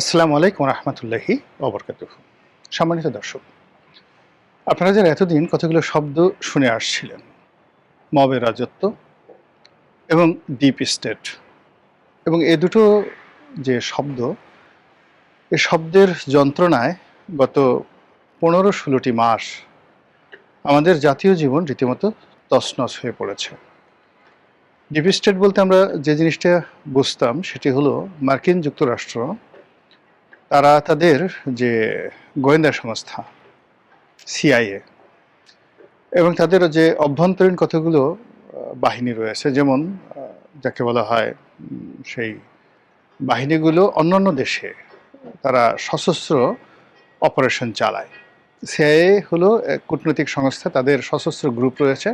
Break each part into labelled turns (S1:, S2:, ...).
S1: আসসালামু আলাইকুম রহমতুল্লাহি অবরকাত সম্মানিত দর্শক, আপনারা যারা এতদিন কতগুলো শব্দ শুনে আসছিলেন, মবের রাজত্ব এবং ডিপ স্টেট এবং এ দুটো যে শব্দ, এ শব্দের যন্ত্রণায় গত পনেরো ষোলোটি মাস আমাদের জাতীয় জীবন রীতিমতো তছনছ হয়ে পড়েছে। ডিপ স্টেট বলতে আমরা যে জিনিসটা বুঝতাম সেটি হলো মার্কিন যুক্তরাষ্ট্র তারা তাদের যে গোয়েন্দা সংস্থা সিআইএ এবং তাদের যে অভ্যন্তরীণ কতগুলো বাহিনী রয়েছে, যেমন যাকে বলা হয় সেই বাহিনীগুলো অন্যান্য দেশে তারা সশস্ত্র অপারেশন চালায়। সিআইএ হলো কূটনৈতিক সংস্থা, তাদের সশস্ত্র গ্রুপ রয়েছে।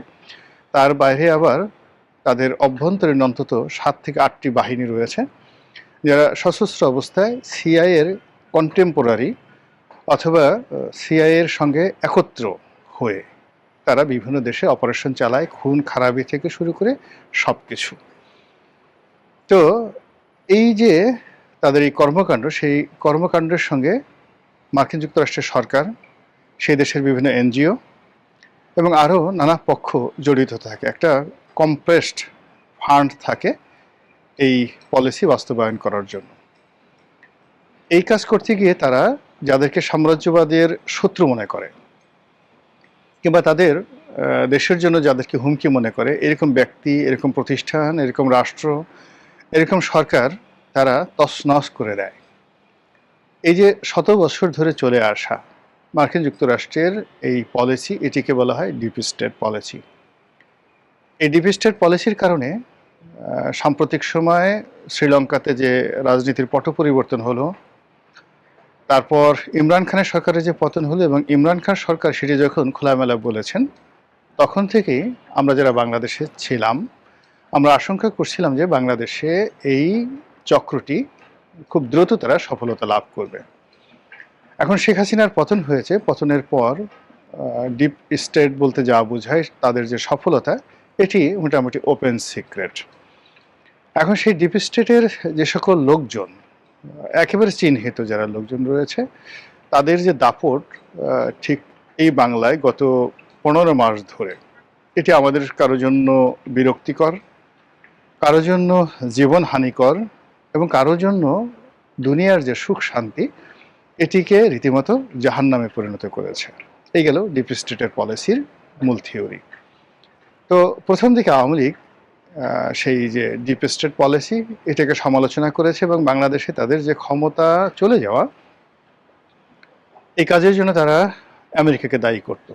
S1: তার বাইরে আবার তাদের অভ্যন্তরীণ অন্তত সাত থেকে আটটি বাহিনী রয়েছে, যারা সশস্ত্র অবস্থায় সিআইয়ের কন্টেম্পোরারি অথবা সিআইয়ের সঙ্গে একত্র হয়ে তারা বিভিন্ন দেশে অপারেশন চালায়, খুন, খারাপি থেকে শুরু করে সব কিছু তো এই যে তাদের এই কর্মকাণ্ড, সেই কর্মকাণ্ডের সঙ্গে মার্কিন যুক্তরাষ্ট্রের সরকার, সেই দেশের বিভিন্ন এনজিও এবং আরও নানা পক্ষ জড়িত থাকে। একটা কম্প্রেসড ফান্ড থাকে এই পলিসি বাস্তবায়ন করার জন্য। এই কাজ করতে গিয়ে তারা যাদেরকে সাম্রাজ্যবাদের শত্রু মনে করে, কিংবা তাদের দেশের জন্য যাদেরকে হুমকি মনে করে, এরকম ব্যক্তি, এরকম প্রতিষ্ঠান, এরকম রাষ্ট্র, এরকম সরকার তারা তছনছ করে দেয়। এই যে শত বছর ধরে চলে আসা মার্কিন যুক্তরাষ্ট্রের এই পলিসি, এটিকে বলা হয় ডিপ স্টেট পলিসি। এই ডিপ স্টেট পলিসির কারণে সাম্প্রতিক সময়ে শ্রীলঙ্কাতে যে রাজনীতির পট পরিবর্তন হলো তারপর ইমরান খানের সরকারের যে পতন হলো এবং ইমরান খান সরকার সেটি যখন খোলামেলা বলেছেন, তখন থেকেই আমরা যারা বাংলাদেশে ছিলাম, আমরা আশঙ্কা করছিলাম যে বাংলাদেশে এই চক্রটি খুব দ্রুত তারা সফলতা লাভ করবে। এখন শেখ হাসিনার পতন হয়েছে, পতনের পর ডিপ স্টেট বলতে যা বোঝায় তাদের যে সফলতা, এটি মোটামুটি ওপেন সিক্রেট এখন সেই ডিপ স্টেটের যে সকল লোকজন একেবারে চিহ্নিত যারা লোকজন রয়েছে, তাদের যে দাপট ঠিক এই বাংলায় গত পনেরো মাস ধরে, এটি আমাদের কারও জন্য বিরক্তিকর, কারও জন্য জীবন হানিকর এবং কারও জন্য দুনিয়ার যে সুখ শান্তি, এটিকে রীতিমতো জাহান্নামে পরিণত করেছে। এই গেল ডিপ স্টেটের পলিসির মূল থিওরি তো প্রথম দিকে আওয়ামী লীগ সেই যে ডিপ স্টেট পলিসি এটাকে সমালোচনা করেছে এবং বাংলাদেশে তাদের যে ক্ষমতা চলে যাওয়া, এই কাজের জন্য তারা আমেরিকাকে দায়ী করত।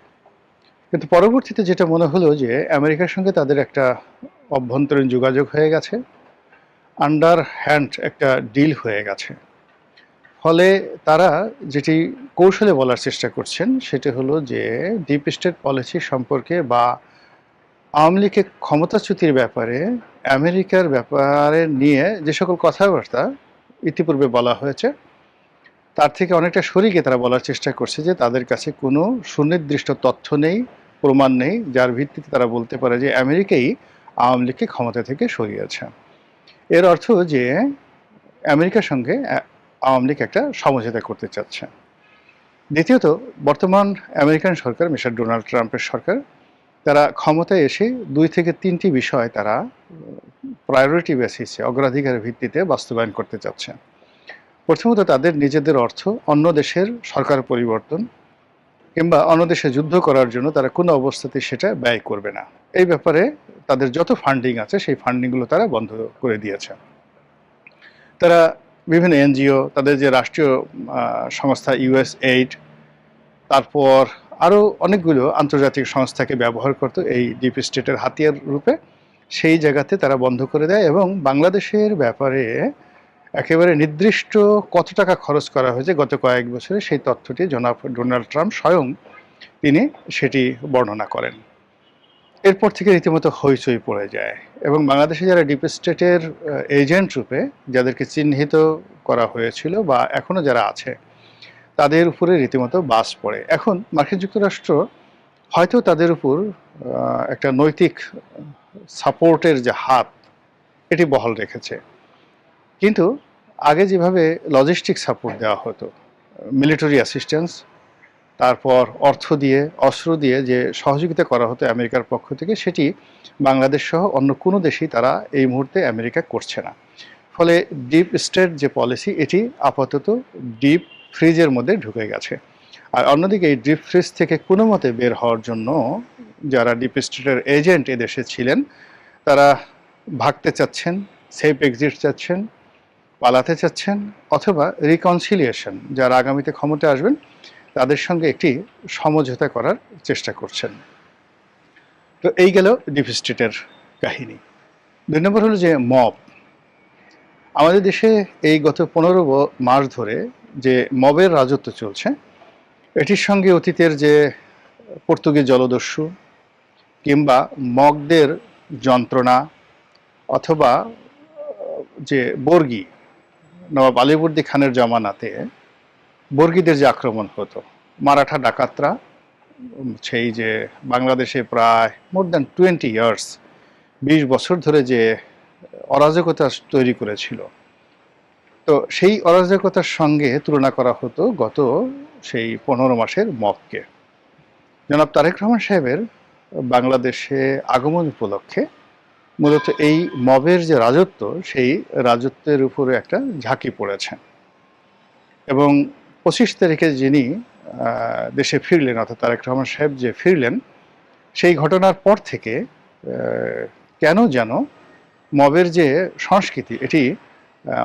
S1: কিন্তু পরবর্তীতে যেটা মনে হলো যে আমেরিকার সঙ্গে তাদের একটা অভ্যন্তরীণ যোগাযোগ হয়ে গেছে আন্ডার হ্যান্ড একটা ডিল হয়ে গেছে। ফলে তারা যেটি কৌশলে বলার চেষ্টা করছেন, সেটি হলো যে ডিপ স্টেট পলিসি সম্পর্কে বা আওয়ামী লীগের ক্ষমতাচ্যুতির ব্যাপারে আমেরিকার ব্যাপারে নিয়ে যে সকল কথাবার্তা ইতিপূর্বে বলা হয়েছে, তার থেকে অনেকটা সরিয়ে তারা বলার চেষ্টা করছে যে তাদের কাছে কোনো সুনির্দিষ্ট তথ্য নেই, প্রমাণ নেই, যার ভিত্তিতে তারা বলতে পারে যে আমেরিকাই আওয়ামী লীগকে ক্ষমতা থেকে সরিয়েছে এর অর্থ যে আমেরিকার সঙ্গে আওয়ামী লীগ একটা সমঝোতা করতে চাচ্ছে। দ্বিতীয়ত, বর্তমান আমেরিকান সরকার মিস্টার ডোনাল্ড ট্রাম্পের সরকার তারা ক্ষমতায় এসে দুই থেকে তিনটি বিষয় তারা প্রায়োরিটি বেসিসে অগ্রাধিকারের ভিত্তিতে বাস্তবায়ন করতে চাচ্ছে প্রথমত তাদের নিজেদের অর্থ, অন্য দেশের সরকার পরিবর্তন কিংবা অন্য দেশে যুদ্ধ করার জন্য তারা কোনো অবস্থাতে সেটা ব্যয় করবে না। এই ব্যাপারে তাদের যত ফান্ডিং আছে, সেই ফান্ডিংগুলো তারা বন্ধ করে দিয়েছে। তারা বিভিন্ন এনজিও, তাদের যে রাষ্ট্রীয় সংস্থা ইউএস এইড তারপর আরও অনেকগুলো আন্তর্জাতিক সংস্থাকে ব্যবহার করতো এই ডিপ স্টেটের হাতিয়ার রূপে। সেই জায়গাতে তারা বন্ধ করে দেয় এবং বাংলাদেশের ব্যাপারে একেবারে নির্দিষ্ট কত টাকা খরচ করা হয়েছে গত কয়েক বছরে সেই তথ্যটি জনাব ডোনাল্ড ট্রাম্প স্বয়ং তিনি সেটি বর্ণনা করেন। এরপর থেকে রীতিমতো হইচই পড়ে যায় এবং বাংলাদেশে যারা ডিপ স্টেটের এজেন্ট রূপে যাদেরকে চিহ্নিত করা হয়েছিল বা এখনও যারা আছে তাদের উপরে রীতিমতো বাস পড়ে। এখন মার্কিন যুক্তরাষ্ট্র হয়তো তাদের উপর একটা নৈতিক সাপোর্টের যে হাত, এটি বহাল রেখেছে। কিন্তু আগে যেভাবে লজিস্টিক সাপোর্ট দেওয়া হতো মিলিটারি অ্যাসিস্ট্যান্স তারপর অর্থ দিয়ে, অস্ত্র দিয়ে যে সহযোগিতা করা হতো আমেরিকার পক্ষ থেকে, সেটি বাংলাদেশ সহ অন্য কোনো দেশেই তারা এই মুহূর্তে আমেরিকা করছে না। ফলে ডিপ স্টেট যে পলিসি এটি আপাতত ডিপ ফ্রিজের মধ্যে ঢুকে গেছে। আর অন্যদিকে এই ডিপ ফ্রিজ থেকে কোনো মতে বের হওয়ার জন্য যারা ডিপ স্টেটের এজেন্ট এদেশে ছিলেন, তারা ভাগতে চাচ্ছেন, সেফ এক্সিট চাচ্ছেন, পালাতে চাচ্ছেন অথবা রিকনসিলিয়েশন, যারা আগামীতে ক্ষমতা আসবেন, তাদের সঙ্গে একটি সমঝোতা করার চেষ্টা করছেন। তো এই গেল ডিপ স্টেটের কাহিনী। দুই নম্বর হলো যে মব। আমাদের দেশে এই গত পনেরো মাস ধরে যে মবের রাজত্ব চলছে, এটির সঙ্গে অতীতের যে পর্তুগিজ জলদস্যু কিংবা মগদের যন্ত্রণা অথবা, যে বর্গি নবাব আলিবর্দি খানের জমানাতে বর্গীদের যে আক্রমণ হতো, মারাঠা ডাকাতরা সেই যে বাংলাদেশে প্রায় মোর দ্যান টোয়েন্টি ইয়ার্স বিশ বছর ধরে যে অরাজকতা তৈরি করেছিল তো সেই অরাজকতার সঙ্গে তুলনা করা হতো গত সেই পনেরো মাসের মবকে জনাব তারেক রহমান সাহেবের বাংলাদেশে আগমন উপলক্ষে মূলত এই মবের যে রাজত্ব, সেই রাজত্বের উপরে একটা ঝাঁকি পড়েছে। এবং পঁচিশ তারিখে যিনি দেশে ফিরলেন, অর্থাৎ তারেক রহমান সাহেব যে ফিরলেন, সেই ঘটনার পর থেকে কেন যেন মবের যে সংস্কৃতি, এটি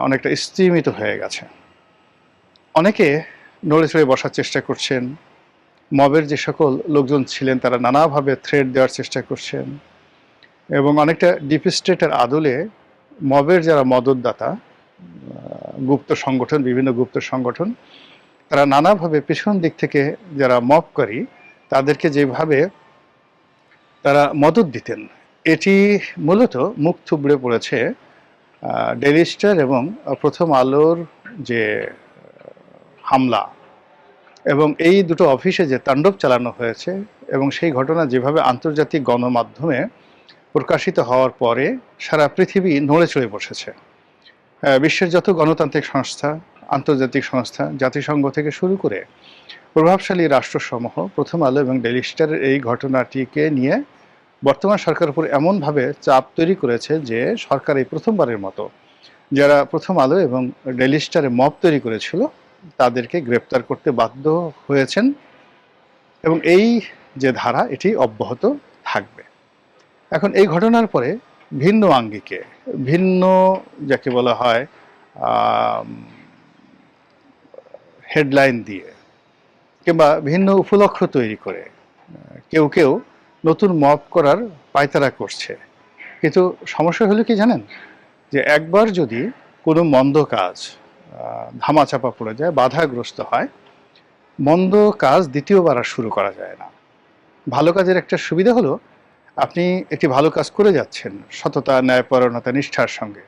S1: অনেকটা স্তীমিত হয়ে গেছে। অনেকে নড়ে চড়ে বসার চেষ্টা করছেন। মবের যে সকল লোকজন ছিলেন, তারা নানাভাবে থ্রেড দেওয়ার চেষ্টা করছেন এবং অনেকটা ডিপ স্টেটের আদলে মবের যারা মদতদাতা গুপ্ত সংগঠন, বিভিন্ন গুপ্ত সংগঠন, তারা নানাভাবে পেছন দিক থেকে যারা মব করি তাদেরকে যেভাবে তারা মদত দিতেন, এটি মূলত মুখ থুবড়ে পড়েছে ডেলি স্টার এবং প্রথম আলোর যে হামলা এবং এই দুটো অফিসে যে তাণ্ডব চালানো হয়েছে এবং সেই ঘটনা যেভাবে আন্তর্জাতিক গণমাধ্যমে প্রকাশিত হওয়ার পরে সারা পৃথিবী নড়ে চড়ে বসেছে। বিশ্বের যত গণতান্ত্রিক সংস্থা, আন্তর্জাতিক সংস্থা, জাতিসংঘ থেকে শুরু করে প্রভাবশালী রাষ্ট্রসমূহ প্রথম আলো এবং ডেলি স্টারের এই ঘটনাটিকে নিয়ে বর্তমান সরকার উপর এমনভাবে চাপ তৈরি করেছে যে সরকার এই প্রথমবারের মতো যারা প্রথম আলো এবং ডেলি স্টারে মব তৈরি করেছিল, তাদেরকে গ্রেপ্তার করতে বাধ্য হয়েছেন এবং এই যে ধারা, এটি অব্যাহত থাকবে। এখন এই ঘটনার পরে ভিন্ন আঙ্গিকে, ভিন্ন যাকে বলা হয় হেডলাইন দিয়ে কিংবা ভিন্ন উপলক্ষ তৈরি করে কেউ কেউ নতুন মপ করার পায়তারা করছে। কিন্তু সমস্যা হলো কি জানেন? যে একবার যদি কোনো মন্দ কাজ ধামাচাপা পড়ে যায়, বাধাগ্রস্ত হয়, মন্দ কাজ দ্বিতীয়বার আর শুরু করা যায় না। ভালো কাজের একটা সুবিধা হলো, আপনি একটি ভালো কাজ করে যাচ্ছেন সততা ন্যায়পরণতা নিষ্ঠার সঙ্গে।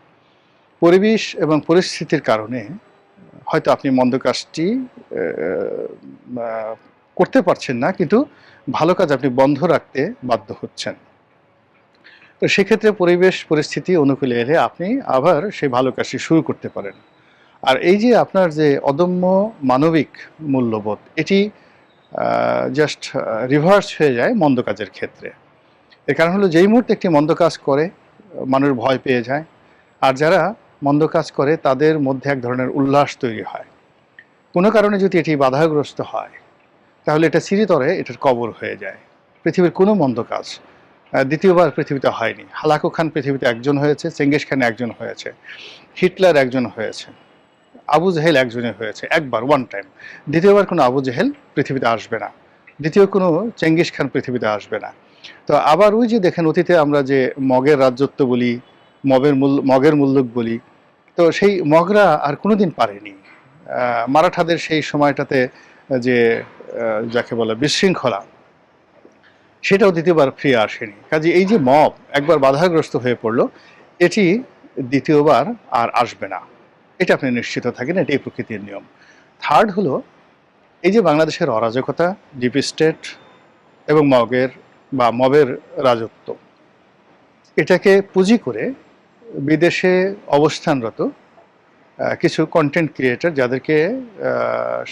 S1: পরিবেশ এবং পরিস্থিতির কারণে হয়তো আপনি মন্দ কাজটি করতে পারছেন না, কিন্তু ভালো কাজ আপনি বন্ধ রাখতে বাধ্য হচ্ছেন। তো সেক্ষেত্রে পরিবেশ পরিস্থিতি অনুকূলে এলে আপনি আবার সেই ভালো কাজটি শুরু করতে পারেন। আর এই যে আপনার যে অদম্য মানবিক মূল্যবোধ, এটি জাস্ট রিভার্স হয়ে যায় মন্দ কাজের ক্ষেত্রে। এর কারণ হলো যেই মুহূর্তে একটি মন্দ কাজ করে, মানুষ ভয় পেয়ে যায়। আর যারা মন্দ কাজ করে, তাদের মধ্যে এক ধরনের উল্লাস তৈরি হয়। কোনো কারণে যদি এটি বাধাগ্রস্ত হয় তাহলে এটা চিরিতরে এটার কবর হয়ে যায়। পৃথিবীর কোনো মন্দ কাজ দ্বিতীয়বার পৃথিবীতে হয়নি। হালাকু খান পৃথিবীতে একজন হয়েছে, চেঙ্গিস খান একজন হয়েছে, হিটলার একজন হয়েছে, আবু জেহেল একজনে হয়েছে, একবার ওয়ান টাইম দ্বিতীয়বার কোনো আবু জেহেল পৃথিবীতে আসবে না। দ্বিতীয় কোনো চেঙ্গিস খান পৃথিবীতে আসবে না। তো আবার ওই যে দেখেন অতীতে আমরা যে মগের রাজ্যত্ব বলি, মগের মূল, মগের মুল্লুক বলি, তো সেই মগরা আর কোনোদিন পারেনি। মারাঠাদের সেই সময়টাতে যে যাকে বলে বিশৃঙ্খলা, সেটাও দ্বিতীয়বার ফিরে আসেনি। কাজে এই যে মব একবার বাধাগ্রস্ত হয়ে পড়ল, এটি দ্বিতীয়বার আর আসবে না। এটা আপনি নিশ্চিত থাকেন, এটি প্রকৃতির নিয়ম। থার্ড হলো, এই যে বাংলাদেশের অরাজকতা ডিপ স্টেট এবং মগের বা মবের রাজত্ব, এটাকে পুঁজি করে বিদেশে অবস্থানরত কিছু কন্টেন্ট ক্রিয়েটর যাদেরকে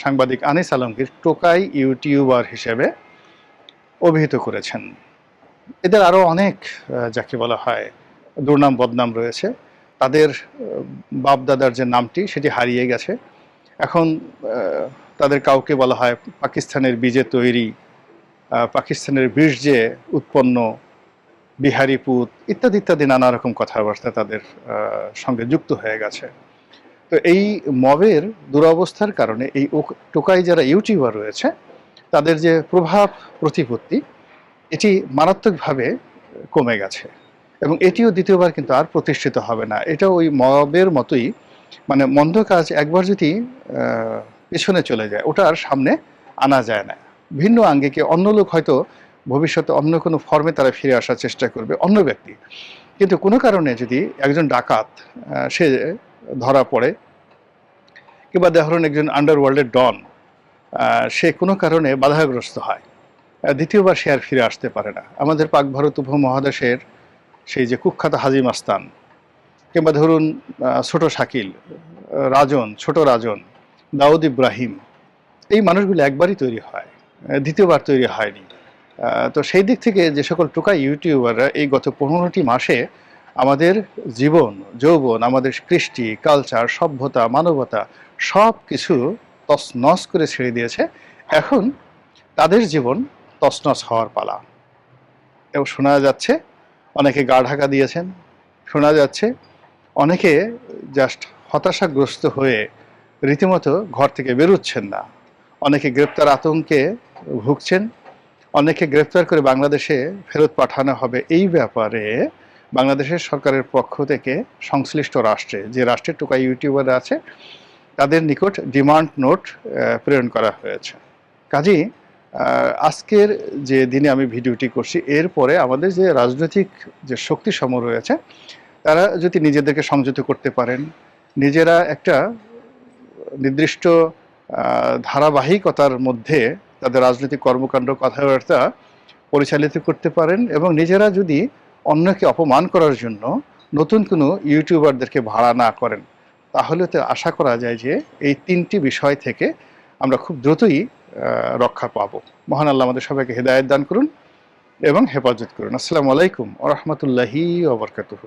S1: সাংবাদিক আনিস আলমগীর টোকাই ইউটিউবার হিসেবে অভিহিত করেছেন। এদের আরও অনেক যাকে বলা হয় দুর্নাম বদনাম রয়েছে। তাদের বাপদাদার যে নামটি, সেটি হারিয়ে গেছে। এখন তাদের কাউকে বলা হয় পাকিস্তানের বীজে তৈরি পাকিস্তানের বীর্যে উৎপন্ন বিহারি পুত, ইত্যাদি ইত্যাদি নানা রকম কথাবার্তা তাদের সঙ্গে যুক্ত হয়ে গেছে। তো এই মবের দুরবস্থার কারণে এই টোকাই যারা ইউটিউবার রয়েছে, তাদের যে প্রভাব প্রতিপত্তি, এটি মারাত্মকভাবে কমে গেছে। এবং এটিও দ্বিতীয়বার কিন্তু আর প্রতিষ্ঠিত হবে না। এটা ওই মবের মতোই মানে মন্দ কাজ একবার যদি পেছনে চলে যায়, ওটা আর সামনে আনা যায় না। ভিন্ন আঙ্গিকে অন্য লোক হয়তো ভবিষ্যতে অন্য কোনো ফর্মে তারা ফিরে আসার চেষ্টা করবে, অন্য ব্যক্তি। কিন্তু কোনো কারণে যদি একজন ডাকাত সে ধরা পড়ে, কিংবা ধরুন একজন আন্ডারওয়ার্ল্ডের ডন সে কোনো কারণে বাধাগ্রস্ত হয়। দ্বিতীয়বার সে আর ফিরে আসতে পারে না। আমাদের পাক ভারত উপমহাদেশের সেই যে কুখ্যাত হাজি মাস্তান কিংবা ধরুন ছোট শাকিল, রাজন, ছোট রাজন, দাউদ ইব্রাহিম, এই মানুষগুলো একবারই তৈরি হয় দ্বিতীয়বার তৈরি হয়নি। তো সেই দিক থেকে যে সকল টোকা ইউটিউবাররা এই গত পনেরোটি মাসে আমাদের জীবন, যৌবন, আমাদের কৃষ্টি কালচার সভ্যতা, মানবতা সব কিছু তছনছ করে ছেড়ে দিয়েছে। এখন তাদের জীবন তছনছ হওয়ার পালা। এবং শোনা যাচ্ছে, অনেকে গা ঢাকা দিয়েছেন। শোনা যাচ্ছে, অনেকে জাস্ট হতাশাগ্রস্ত হয়ে রীতিমতো ঘর থেকে বেরোচ্ছেন না। অনেকে গ্রেপ্তার আতঙ্কে ভুগছেন। অনেকে গ্রেপ্তার করে বাংলাদেশে ফেরত পাঠানো হবে। এই ব্যাপারে বাংলাদেশের সরকারের পক্ষ থেকে সংশ্লিষ্ট রাষ্ট্রে, যে রাষ্ট্রের টোকা ইউটিউবার আছে, তাদের নিকট ডিমান্ড নোট প্রেরণ করা হয়েছে। কাজেই আজকের যে দিনে আমি ভিডিওটি করছি এরপরে আমাদের যে রাজনৈতিক যে শক্তি সম রয়েছে, তারা যদি নিজেদেরকে সংযত করতে পারেন, নিজেরা একটা নির্দিষ্ট ধারাবাহিকতার মধ্যে তাদের রাজনৈতিক কর্মকাণ্ড, কথাবার্তা পরিচালিত করতে পারেন এবং নিজেরা যদি অন্যকে অপমান করার জন্য নতুন কোনো ইউটিউবারদেরকে ভাড়া না করেন। তাহলে তো আশা করা যায় যে এই তিনটি বিষয় থেকে আমরা খুব দ্রুতই রক্ষা পাবো। মহান আল্লাহ আমাদের সবাইকে হেদায়ত দান করুন এবং হেফাজত করুন। আসসালামু আলাইকুম ওরহমতুল্লাহি ওবরকাতুহু